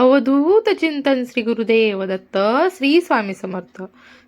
अवधूत चिंतन श्री गुरुदेव दत्त श्री स्वामी समर्थ.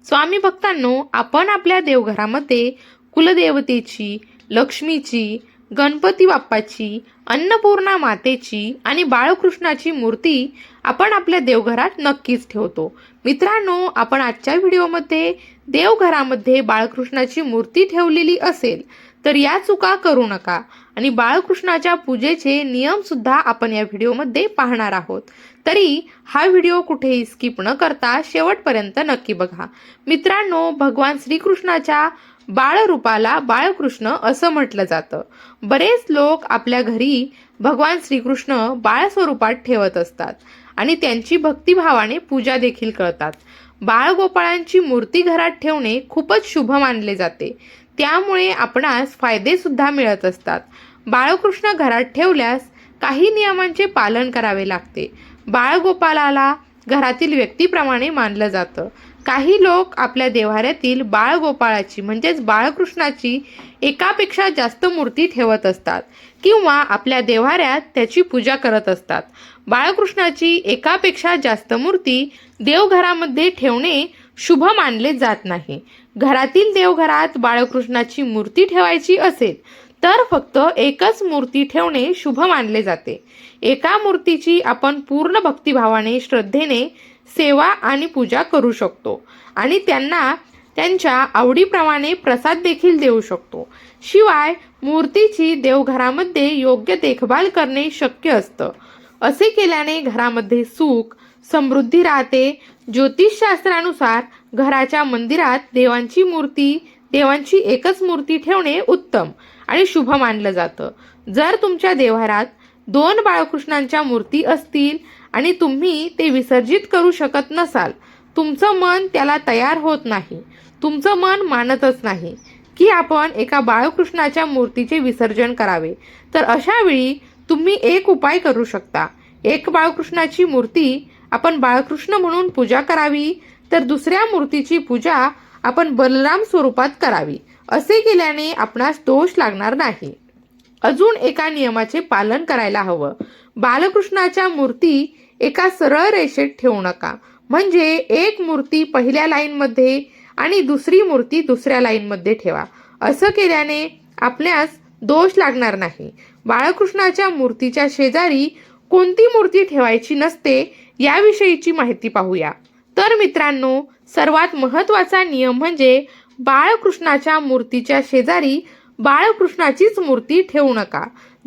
स्वामी भक्तांनो आपण आपल्या देवघरामध्ये कुलदेवतेची लक्ष्मीची गणपती बाप्पाची अन्नपूर्णा मातेची आणि बाळकृष्णाची मूर्ती आपण आपल्या देवघरात नक्कीच ठेवतो. मित्रांनो आपण आजच्या व्हिडिओमध्ये देवघरामध्ये बाळकृष्णाची मूर्ती ठेवलेली असेल तर या चुका करू नका. आणि बाळकृष्णाच्या पूजेचे नियम सुद्धा आपण या व्हिडिओमध्ये पाहणार आहोत. तरी हा व्हिडिओ कुठेही स्किप न करता शेवटपर्यंत नक्की बघा. मित्रांनो भगवान श्रीकृष्णाच्या बाळरूपाला बाळकृष्ण असं म्हटलं जातं. बरेच लोक आपल्या घरी भगवान श्रीकृष्ण बाळ स्वरूपात ठेवत असतात आणि त्यांची भक्तिभावाने पूजा देखील करतात. बाळगोपाळांची मूर्ती घरात ठेवणे खूपच शुभ मानले जाते. त्यामुळे आपणास फायदेसुद्धा मिळत असतात. बाळकृष्ण घरात ठेवल्यास काही नियमांचे पालन करावे लागते. बाळगोपालाला घरातील व्यक्तीप्रमाणे मानलं जातं. काही लोक आपल्या देव्हाऱ्यातील बाळगोपाळाची म्हणजेच बाळकृष्णाची एकापेक्षा जास्त मूर्ती ठेवत असतात किंवा आपल्या देव्हाऱ्यात त्याची पूजा करत असतात. बाळकृष्णाची एकापेक्षा जास्त मूर्ती देवघरामध्ये ठेवणे शुभ मानले जात नाही. घरातील देवघरात बाळकृष्णाची मूर्ती ठेवायची असेल तर फक्त एकच मूर्ती ठेवणे शुभ मानले जाते. एका मूर्तीची आपण पूर्ण भक्तिभावाने श्रद्धेने सेवा आणि पूजा करू शकतो आणि त्यांना त्यांच्या आवडीप्रमाणे प्रसाद देखील देऊ शकतो. शिवाय मूर्तीची देवघरामध्ये योग्य देखभाल करणे शक्य असतं. असे केल्याने घरामध्ये सुख समृद्धी राहते. ज्योतिषशास्त्रानुसार घराच्या मंदिरात देवांची मूर्ती देवांची एकच मूर्ती ठेवणे उत्तम आणि शुभ मानलं जातं. जर तुमच्या देवारात दोन बाळकृष्णांच्या मूर्ती असतील आणि तुम्ही ते विसर्जित करू शकत नसाल तुमचं मन त्याला तयार होत नाही. तुमचं मन मानतच नाही की आपण एका बाळकृष्णाच्या मूर्तीचे विसर्जन करावे. तर अशा वेळी तुम्ही एक उपाय करू शकता. एक बाळकृष्णाची मूर्ती आपण बाळकृष्ण म्हणून पूजा करावी तर दुसऱ्या मूर्तीची पूजा आपण बलराम स्वरूपात करावी असे केल्याने आपणास दोष लागणार नाही. अजून एका नियमाचे पालन करायला हवं. बालकृष्णाच्या मूर्ती एका सरळ रेषेत ठेवू नका. म्हणजे एक मूर्ती पहिल्या लाईनमध्ये आणि दुसरी मूर्ती दुसऱ्या लाईनमध्ये ठेवा. असं केल्याने आपल्यास दोष लागणार नाही. बाळकृष्णाच्या मूर्तीच्या शेजारी कोणती मूर्ती ठेवायची नसते याविषयीची माहिती पाहूया. तर मित्रांनो सर्वात महत्त्वाचा नियम म्हणजे बाळकृष्णाच्या मूर्तीच्या शेजारी बाळकृष्णाचीच मूर्ती ठेवू नका.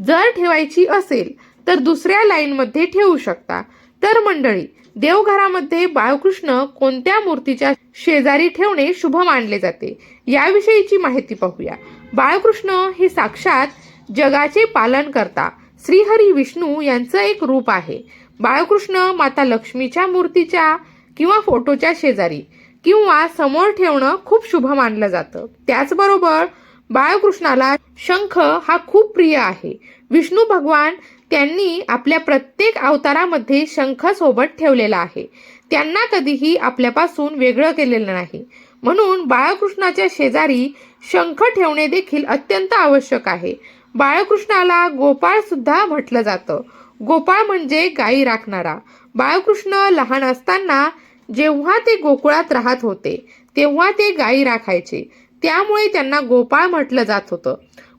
जर ठेवायची असेल तर दुसऱ्या लाईनमध्ये ठेवू शकता. तर मंडळी देवघरामध्ये बाळकृष्ण कोणत्या मूर्तीच्या शेजारी ठेवणे शुभ मानले जाते याविषयीची माहिती पाहूया. बाळकृष्ण हे साक्षात जगाचे पालन करता. श्रीहरी विष्णू यांचं एक रूप आहे. बाळकृष्ण माता लक्ष्मीच्या मूर्तीच्या किंवा फोटोच्या शेजारी किंवा समोर ठेवणं खूप शुभ मानलं जातं. त्याचबरोबर बाळकृष्णाला शंख हा खूप प्रिय आहे. विष्णू भगवान त्यांनी आपल्या प्रत्येक अवतारामध्ये शंख सोबत ठेवलेला आहे. त्यांना कधीही आपल्यापासून वेगळं केलेलं नाही. म्हणून बाळकृष्णाच्या शेजारी शंख ठेवणे देखील अत्यंत आवश्यक आहे. बाळकृष्णाला गोपाळ सुद्धा म्हटलं जातं. गोपाळ म्हणजे गायी राखणारा. बाळकृष्ण लहान असताना जेव्हा ते गोकुळात राहत होते तेव्हा ते गायी राखायचे. त्यामुळे त्यांना गोपाळ म्हटलं जात होतं.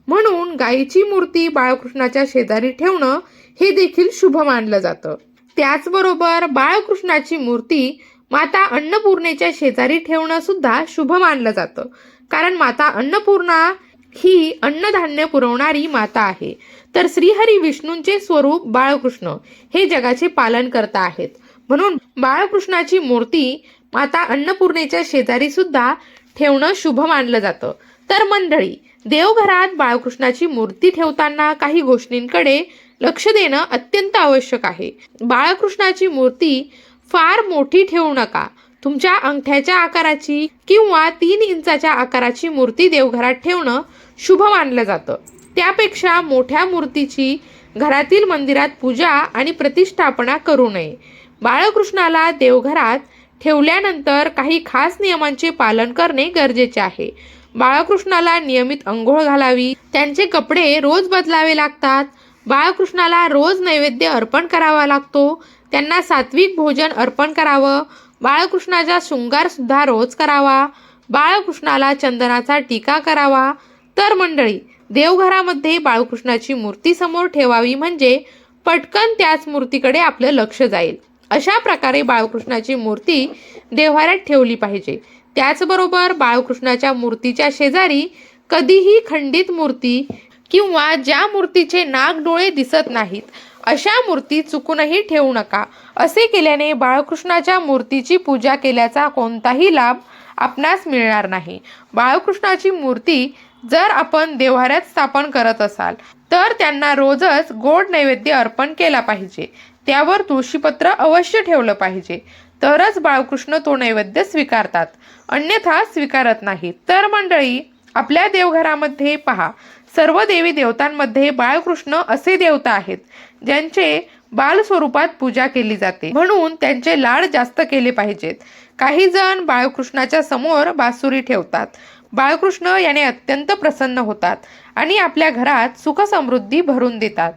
म्हणून गायीची मूर्ती बाळकृष्णाच्या शेजारी ठेवणं हे देखील शुभ मानलं जातं. त्याचबरोबर बाळकृष्णाची मूर्ती माता अन्नपूर्णेच्या शेजारी ठेवणं सुद्धा शुभ मानलं जातं. कारण माता अन्नपूर्णा ही अन्नधान्य पुरवणारी माता आहे. तर श्रीहरी विष्णूंचे स्वरूप बाळकृष्ण हे जगाचे पालन करता आहेत. म्हणून बाळकृष्णाची मूर्ती माता अन्नपूर्णेच्या शेजारी सुद्धा ठेवणं शुभ मानलं जातं. तर मंडळी देवघरात बाळकृष्णाची मूर्ती ठेवताना काही गोष्टींकडे लक्ष देणं अत्यंत आवश्यक आहे. बाळकृष्णाची मूर्ती फार मोठी ठेवू नका. तुमच्या अंगठ्याच्या आकाराची किंवा तीन इंचाच्या आकाराची मूर्ती देवघरात ठेवणं शुभ मानलं जातं. त्यापेक्षा मोठ्या मूर्तीची घरातील मंदिरात पूजा आणि प्रतिष्ठापना करू नये. बाळकृष्णाला देवघरात ठेवल्यानंतर काही खास नियमांचे पालन करणे गरजेचे आहे. बाळकृष्णाला नियमित अंघोळ घालावी त्यांचे कपडे रोज बदलावे लागतात. बाळकृष्णाला रोज नैवेद्य अर्पण करावा लागतो. त्यांना सात्विक भोजन अर्पण करावं बाळकृष्णाचा शृंगार सुद्धा रोज करावा. बाळकृष्णाला चंदनाचा टीका करावा. तर मंडळी देवघरामध्ये बाळकृष्णाची मूर्ती समोर ठेवावी म्हणजे पटकन त्याच मूर्तीकडे आपलं लक्ष जाईल. अशा प्रकारे बाळकृष्णाची मूर्ती देव्हाऱ्यात ठेवली पाहिजे. त्याचबरोबर बाळकृष्णाच्या मूर्तीच्या शेजारी कधीही खंडित मूर्ती किंवा ज्या मूर्तीचे नाग डोळे दिसत नाहीत अशा मूर्ती चुकूनही ठेवू नका. असे केल्याने बाळकृष्णाच्या मूर्तीची पूजा केल्याचा कोणताही लाभ आपणास मिळणार नाही. बाळकृष्णाची मूर्ती जर आपण देव्हाऱ्यात स्थापन करत असाल तर त्यांना रोजच गोड नैवेद्य अर्पण केला पाहिजे. त्यावर तुळशीपत्र अवश्य ठेवलं पाहिजे. तरच बाळकृष्ण तो नैवेद्य स्वीकारतात. अन्यथा स्वीकारत नाही तर मंडळी आपल्या देवघरामध्ये पहा. सर्व देवी देवतांमध्ये बाळकृष्ण असे देवता आहेत. ज्यांचे बाल स्वरूपात पूजा केली जाते. म्हणून त्यांचे लाड जास्त केले पाहिजेत. काही जण बाळकृष्णाच्या समोर बासुरी ठेवतात. बाळकृष्ण याने अत्यंत प्रसन्न होतात आणि आपल्या घरात सुखसमृद्धी भरून देतात.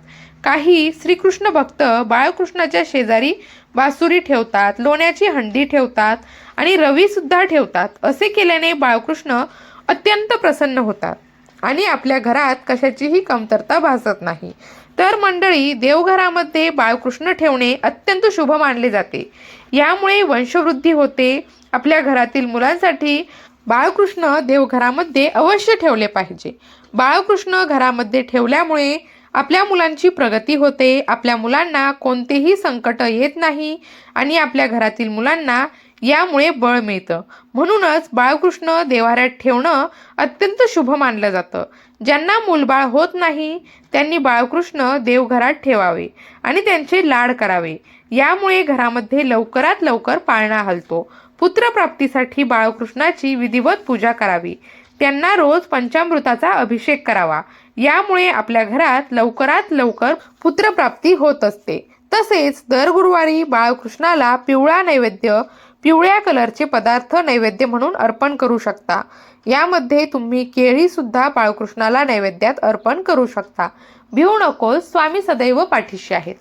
काही श्रीकृष्ण भक्त बाळकृष्णाच्या शेजारी बासुरी ठेवतात लोण्याची हंडी ठेवतात आणि रवी सुद्धा ठेवतात. असे केल्याने बाळकृष्ण अत्यंत प्रसन्न होतात आणि आपल्या घरात कशाचीही कमतरता भासत नाही. तर मंडळी देवघरामध्ये बाळकृष्ण ठेवणे अत्यंत शुभ मानले जाते. यामुळे वंशवृद्धी होते. आपल्या घरातील मुलांसाठी बाळकृष्ण देवघरामध्ये अवश्य ठेवले पाहिजे. बाळकृष्ण घरामध्ये ठेवल्यामुळे आपल्या मुलांची प्रगती होते. आपल्या मुलांना कोणतेही संकट येत नाही आणि आपल्या घरातील मुलांना यामुळे बळ मिळतं. म्हणूनच बाळकृष्ण देवाऱ्यात ठेवणं अत्यंत शुभ मानलं जातं. ज्यांना मूलबाळ होत नाही त्यांनी बाळकृष्ण देवघरात ठेवावे आणि त्यांचे लाड करावे. यामुळे घरामध्ये लवकरात लवकर पाळणा हलतो. पुत्रप्राप्तीसाठी बाळकृष्णाची विधिवत पूजा करावी. त्यांना रोज पंचामृताचा अभिषेक करावा. यामुळे आपल्या घरात लवकरात लवकर पुत्रप्राप्ती होत असते. तसेच दर गुरुवारी बाळकृष्णाला पिवळा नैवेद्य पिवळ्या कलरचे पदार्थ नैवेद्य म्हणून अर्पण करू शकता. यामध्ये तुम्ही केळी सुद्धा बाळकृष्णाला नैवेद्यात अर्पण करू शकता. भिवू नकोस स्वामी सदैव पाठीशी आहेत.